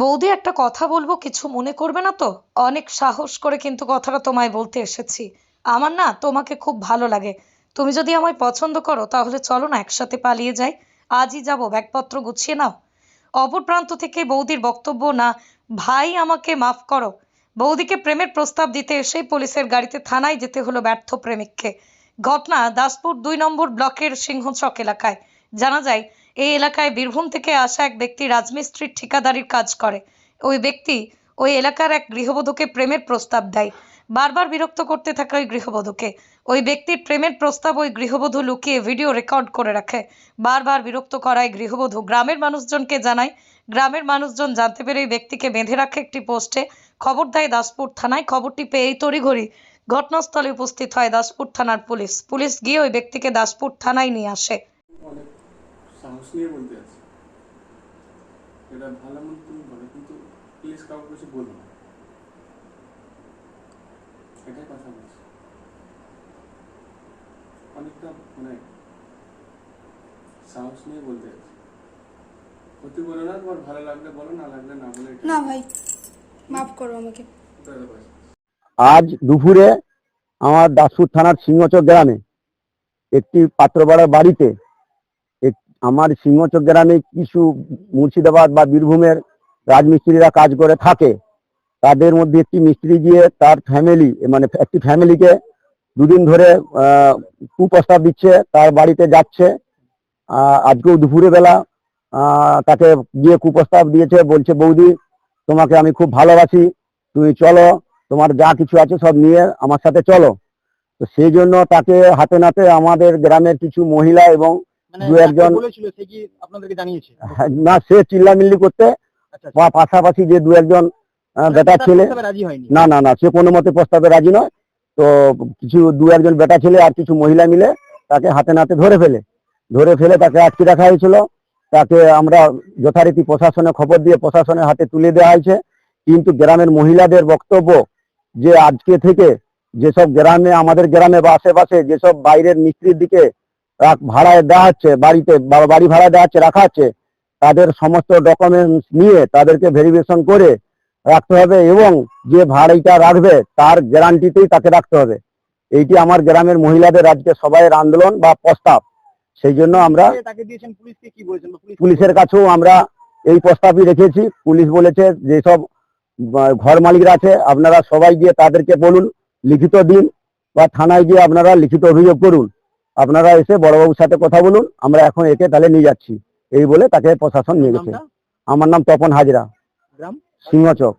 বৌদি একটা কথা বলব, কিছু মনে করবে না তো? অনেক সাহস করে কিন্তু কথাটা তোমায় বলতে এসেছি। আমার না তোমাকে খুব ভালো লাগে। তুমি যদি আমায় পছন্দ করো, তাহলে চলো না একসাথে পালিয়ে যাই। আজই যাব, ব্যাগপত্র গুছিয়ে নাও। অপর প্রান্ত থেকে বৌদির বক্তব্য না, ভাই, আমাকে মাফ করো। বৌদিকে প্রেমের প্রস্তাব দিতে এসেই পুলিশের গাড়িতে থানায় যেতে হলো ব্যর্থ প্রেমিককে। ঘটনা দাসপুর দুই নম্বর ব্লকের সিংহচক এলাকায়। জানা যায় এই এলাকায় বীরভূম থেকে আসা এক ব্যক্তি রাজমিস্ত্রির ঠিকাদারির কাজ করে। ওই ব্যক্তি ওই এলাকার এক গৃহবধূকে প্রেমের প্রস্তাব দেয়। বারবার বিরক্ত করতে থাকা ওই গৃহবধূকে। ওই ব্যক্তির প্রেমের প্রস্তাব ওই গৃহবধূ লুকিয়ে ভিডিও রেকর্ড করে রাখে। বারবার বিরক্ত করায় গৃহবধূ গ্রামের মানুষজনকে জানায়। গ্রামের মানুষজন জানতে পেরে ওই ব্যক্তিকে বেঁধে রাখে একটি পোস্টে। খবর দেয় দাসপুর থানায়। খবরটি পেয়েই তড়িঘড়ি ঘটনাস্থলে উপস্থিত হয় দাসপুর থানার পুলিশ। পুলিশ গিয়ে ওই ব্যক্তিকে দাসপুর থানায় নিয়ে আসে। সাহস নিয়ে বলতে আছে। এটা ভালো মন্দ তুমি বলো কিন্তু প্লিজ কাউকে কিছু বলো না। এটাই কথা বলছি। অনেকটা মানে সাহস নিয়ে বলতে আছে ক্ষতি বলো না তোমার ভালো লাগলে বলো না লাগলে না বলে না ভাই মাফ করো আমাকে। আজ দুপুরে আমার দাসপুর থানার সিংহচর গ্রামে একটি পাত্রপাড়ার বাড়িতে আমার সিংহচক গ্রামে কিছু মুর্শিদাবাদ বা বীরভূমের রাজমিস্ত্রিরা কাজ করে থাকে, তাদের মধ্যে একটি মিস্ত্রি গিয়ে তার ফ্যামিলি মানে একটি ফ্যামিলিকে দুদিন ধরে কুপ্রস্তাব দিচ্ছে, তার বাড়িতে যাচ্ছে। আজকেও দুপুরে বেলা তাকে গিয়ে কুপ্রস্তাব দিয়েছে, বলছে, বৌদি, তোমাকে আমি খুব ভালোবাসি, তুমি চলো, তোমার যা কিছু আছে সব নিয়ে আমার সাথে চলো। তো সেই জন্য তাকে হাতে নাতে আমাদের গ্রামের কিছু মহিলা এবং দু একজন- যাকে বলেছিল সে কি আপনাদেরকে জানিয়েছে? না সে চিল্লামিল্লি করতে আচ্ছা পাশাপাশি যে দু একজন বেটা ছেলে প্রস্তাবে রাজি হয়নি? না না না সে কোনো মতে প্রস্তাবে রাজি নয়। তো কিছু দু একজন বেটা ছেলে আর কিছু মহিলা মিলে তাকে হাতে নাতে ধরে ফেলে। ধরে ফেলে তাকে আটকে রাখা হয়েছিল। তাকে আমরা যথারীতি প্রশাসনে খবর দিয়ে প্রশাসনের হাতে তুলে দেওয়া হয়েছে। কিন্তু গ্রামের মহিলাদের বক্তব্য যে আজকে থেকে যেসব গ্রামে আমাদের গ্রামে বা আশেপাশে যেসব বাইরের মিস্ত্রির দিকে ভাড়ায় দেওয়া হচ্ছে বাড়িতে বাড়ি ভাড়া দেওয়া হচ্ছে রাখা হচ্ছে তাদের সমস্ত ডকুমেন্টস নিয়ে তাদেরকে ভেরিফিকেশন করে রাখতে হবে এবং যে ভাড়াইটা রাখবে তার গ্যারান্টিতেই তাকে রাখতে হবে। এইটি আমার গ্রামের মহিলাদের আজকে সবাইয়ের আন্দোলন বা প্রস্তাব। সেই জন্য আমরা পুলিশের কাছেও আমরা এই প্রস্তাবই রেখেছি। পুলিশ বলেছে যেসব ঘর মালিকরা আছে আপনারা সবাই গিয়ে তাদেরকে বলুন লিখিত দিন বা থানায় গিয়ে আপনারা লিখিত অভিযোগ করুন। আপনারা এসে বড়বাবুর সাথে কথা বলুন আমরা এখন একে তাহলে নিয়ে যাচ্ছি। এই বলে তাকে প্রশাসন নিয়ে গেছে। আমার নাম তপন হাজরা। গ্রাম? সিংহচক।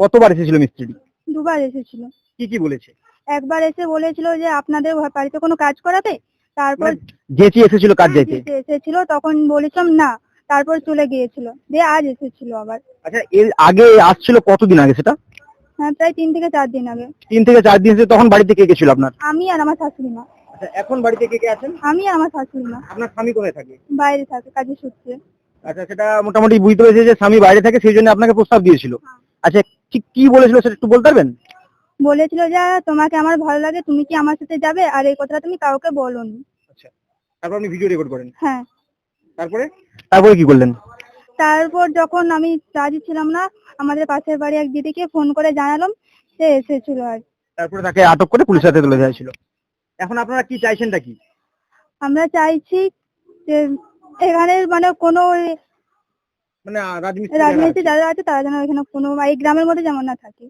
কতবার এসেছিল মিস্ত্রি? দুবার এসেছিল। কি কি বলেছে? একবার এসে বলেছিল যে আপনাদের বাড়িতে কোনো কাজ করাতে? তারপর মানে জেচি এসেছিল কাজ হ্যাঁ, যেতে এসেছিল তখন বলেছিলাম না তারপর চলে গিয়েছিল। দিয়ে আজ এসেছিল আবার। আচ্ছা এর আগে আসছিল কতদিন আগে সেটা? হ্যাঁ প্রায় তিন থেকে চার দিন আগে। তিন থেকে চার দিন এসে তখন বাড়িতে কে কে ছিল আপনার? আমি আর আমার শাশুড়ি মা। আচ্ছা এখন বাড়িতে কে কে আছেন? আমি আর আমার শাশুড়ি মা। আপনার স্বামী কোথায় থাকে? বাইরে থাকে কাজের সূত্রে আচ্ছা সেটা মোটামুটি বুঝতে পেরেছি যে স্বামী বাইরে থাকে সেই জন্য আপনাকে প্রস্তাব দিয়েছিল। হ্যাঁ। আচ্ছা ঠিক কি বলেছিল সেটা একটু বলতে পারবেন? বলেছিল যে তোমাকে আমার ভালো লাগে তুমি কি আমার সাথে যাবে? আর এই কথাটা তুমি কাউকে বলোনি। আচ্ছা তারপর আপনি ভিডিও রেকর্ড করেন। হ্যাঁ। তারপরে? তারপরে কি করলেন? তারপর যখন আমি রাজি ছিলাম না আমাদের পাশের বাড়ি এক দিদিকে ফোন করে জানালাম সে এসেছিল আর তারপরে তাকে আটক করে পুলিশের হাতে তুলে দেওয়া হয়েছিল। এখন আপনারা কি চাইছেনটা কি? আমরা চাইছি যে এখানে মানে কোনো মানে রাজমিস্ত্রি রাজমিস্ত্রি রাজনীতি যারা আছে তারা যেন এখানে কোনো এই গ্রামের মধ্যে যেমন না থাকে।